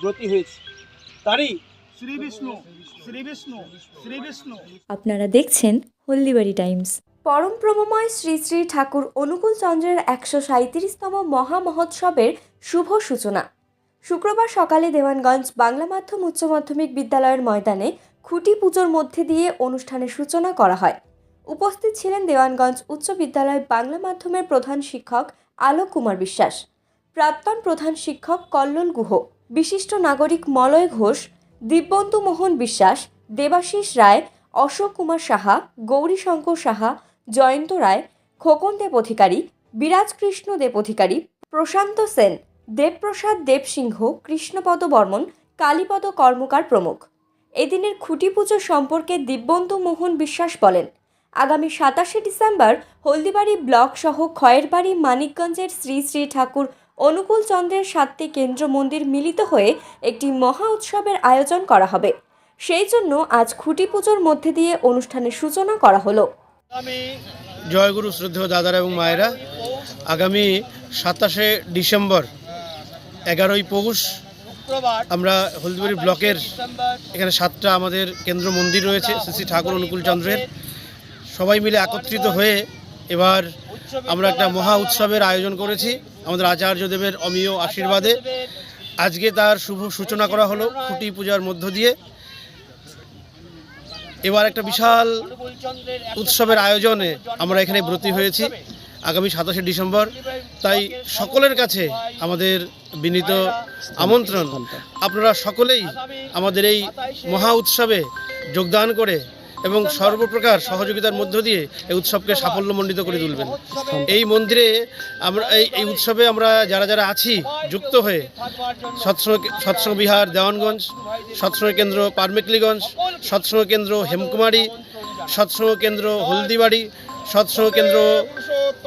ব্রতী হয়েছি। তারই শ্রী বিষ্ণু শ্রী বিষ্ণু শ্রী বিষ্ণু। আপনারা দেখছেন হলদিবাড়ি টাইমস। পরম প্রমময় শ্রী শ্রী ঠাকুর অনুকূল চন্দ্রের একশো সাঁত্রিশতম মহামহোৎসবের শুভ সূচনা। শুক্রবার সকালে দেওয়ানগঞ্জ বাংলা মাধ্যম উচ্চ মাধ্যমিক বিদ্যালয়ের ময়দানে খুঁটি পুজোর মধ্যে দিয়ে অনুষ্ঠানের সূচনা করা হয়। উপস্থিত ছিলেন দেওয়ানগঞ্জ উচ্চ বিদ্যালয় বাংলা মাধ্যমের প্রধান শিক্ষক আলোক কুমার বিশ্বাস। প্রাক্তন প্রধান শিক্ষক কল্লোল গুহ। বিশিষ্ট নাগরিক মলয় ঘোষ, দিব্যন্তু মোহন বিশ্বাস, দেবাশিস রায়, অশোক কুমার সাহা, গৌরীশঙ্কর সাহা, জয়ন্ত রায়, খোকন দেব অধিকারী বিরাজ কৃষ্ণ দেব অধিকারী, প্রশান্ত সেন, দেবপ্রসাদ দেবসিংহ কৃষ্ণপদ বর্মন, কালীপদ কর্মকার প্রমুখ। এদিনের খুঁটি পুজো সম্পর্কে দিব্যন্তু মোহন বিশ্বাস বলেন আগামী সাতাশে ডিসেম্বর হলদিবাড়ি ব্লক সহ খয়েরবাড়ি, মানিকগঞ্জের শ্রী শ্রী ঠাকুর অনুকূল চন্দ্রের সাতটি কেন্দ্র মন্দির মিলিত হয়ে একটি মহা উৎসবের আয়োজন করা হবে। সেই জন্য আজ খুঁটি পুজোর মধ্যে দিয়ে অনুষ্ঠানের সূচনা করা হলো। আমি জয়গুরু শ্রদ্ধেয় দাদারা এবং মায়েরা, আগামী সাতাশে ডিসেম্বর এগারোই পৌষ আমরা হলদিবাড়ি ব্লকের এখানে সাতটা আমাদের কেন্দ্র মন্দির রয়েছে, শ্রী শ্রী ঠাকুর অনুকূল চন্দ্রের। সবাই মিলে একত্রিত হয়ে এবার আমরা একটা মহা উৎসবের আয়োজন করেছি আমাদের আচার্যদেবের অমীয় আশীর্বাদে। আজকে তার শুভ সূচনা করা হলো খুঁটি পূজার মধ্য দিয়ে। এবার একটা বিশাল উৎসবের আয়োজনে আমরা এখানে ব্রতী হয়েছি আগামী সাতাশে ডিসেম্বর। তাই সকলের কাছে আমাদের বিনীত আমন্ত্রণ। আপনারা সকলেই আমাদের এই মহা উৎসবে যোগদান করে এবং সর্বপ্রকার সহযোগিতার মধ্য দিয়ে এই উৎসবকে সাফল্যমণ্ডিত করে তুলবেন। এই মন্দিরে আমরা এই এই উৎসবে আমরা যারা যারা আছি, যুক্ত হয়ে সৎসঙ্গ বিহার, দেওয়ানগঞ্জ, সৎসঙ্গ কেন্দ্র পারমেকলিগঞ্জ, সৎসঙ্গ কেন্দ্র হেমকুমারি, সৎসঙ্গ কেন্দ্র হলদিবাড়ি, সৎসঙ্গ কেন্দ্র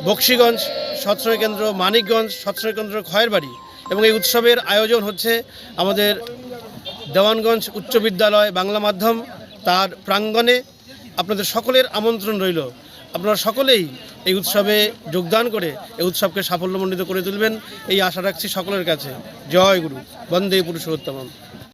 বক্সিগঞ্জ, সৎসঙ্গ কেন্দ্র মানিকগঞ্জ, সৎসঙ্গ কেন্দ্র খয়েরবাড়ি এবং এই উৎসবের আয়োজন হচ্ছে আমাদের দেওয়ানগঞ্জ উচ্চ বিদ্যালয় বাংলা মাধ্যম। তার প্রাঙ্গণে আপনাদের সকলের আমন্ত্রণ রইল। আপনারা সকলেই এই উৎসবে যোগদান করে এই উৎসবকে সাফল্যমণ্ডিত করে তুলবেন। এই আশা রাখছি সকলের কাছে। জয় গুরু। বন্দে পুরুষোত্তম